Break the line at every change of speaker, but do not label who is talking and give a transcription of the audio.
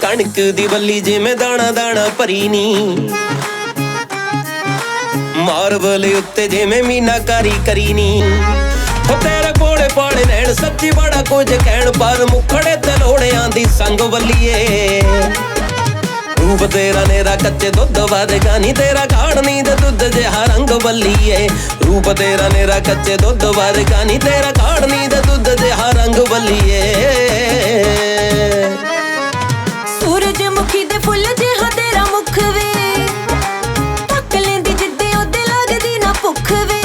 ਕਣਕ ਦੀ ਬੱਲੀ ਜਿਵੇਂ ਦਾਣਾ ਦਾਣਾ ਭਰੀ ਨੀ ਮਾਰਬਲ ਉੱਤੇ ਜਿਵੇਂ ਮੀਨਾਕਾਰੀ ਕਰੀ ਨੀ ਹੋ ਤੇਰੇ ਕੋਲੇ ਪਾੜੇ ਨੈਣ ਸੱਚੀ ਬੜਾ ਕੁਝ ਕਹਿਣ, ਪਰ ਮੁਖੜੇ ਤੇ ਲੋੜਿਆਂ ਦੀ ਸੰਗ ਬੱਲੀਏ। ਰੂਪ ਤੇਰਾ ਨੇਰਾ ਕੱਚੇ ਦੁੱਧ ਵਾਦੇਗਾ ਨੀ ਤੇਰਾ ਗਾੜਨੀ ਦੇ ਦੁੱਧ ਜਿਹਾ ਰੰਗ ਬੱਲੀਏ। ਰੂਪ ਤੇਰਾ ਨੇਰਾ ਕੱਚੇ ਦੁੱਧ ਵਾਦੇਗਾ ਨੀ ਤੇਰਾ ਗਾੜਨੀ ਦੇ ਦੁੱਧ ਜਿਹਾ ਰੰਗ ਬੱਲੀਏ।
மூக்கு